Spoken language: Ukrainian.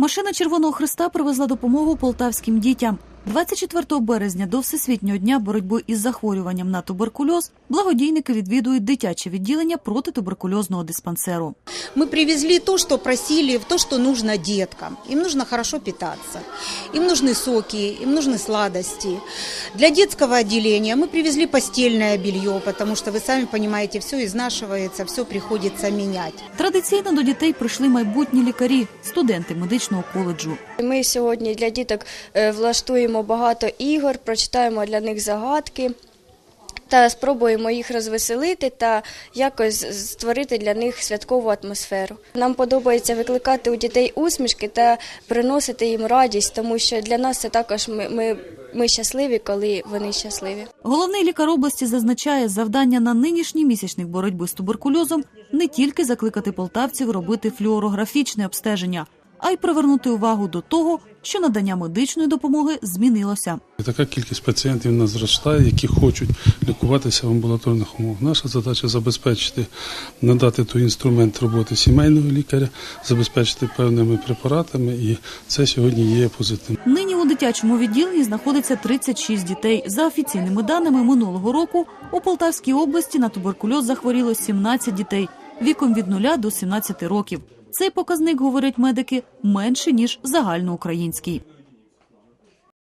Машина Червоного Христа привезла допомогу полтавським дітям. 24 березня до Всесвітнього дня боротьби із захворюванням на туберкульоз благодійники відвідують дитяче відділення протитуберкульозного диспансеру. Мы привезли то, что просили, то, что нужно деткам. Им нужно хорошо питаться, им нужны соки, им нужны сладости. Для детского отделения мы привезли постельное белье, потому что, вы сами понимаете, все изнашивается, все приходится менять. Традиційно до дітей прийшли майбутні лікарі, студенти медичного коледжу. Ми сьогодні для діток е, влаштуємо багато ігор, прочитаємо для них загадки та спробуємо їх розвеселити та якось створити для них святкову атмосферу. Нам подобається викликати у дітей усмішки та приносити їм радість, тому що для нас це також ми, ми, ми щасливі, коли вони щасливі. Головний лікар області зазначає, завдання на нинішній місячник боротьби з туберкульозом не тільки закликати полтавців робити флюорографічне обстеження, а й привернути увагу до того, що надання медичної допомоги змінилося. Така кількість пацієнтів у нас зростає, які хочуть лікуватися в амбулаторних умовах. Наша задача забезпечити, надати той інструмент роботи сімейного лікаря, забезпечити певними препаратами, і це сьогодні є позитивно. Нині у дитячому відділенні знаходиться 36 дітей. За офіційними даними минулого року у Полтавській області на туберкульоз захворіло 17 дітей віком від 0 до 17 років. Цей показник, говорять медики, менше ніж загальноукраїнський.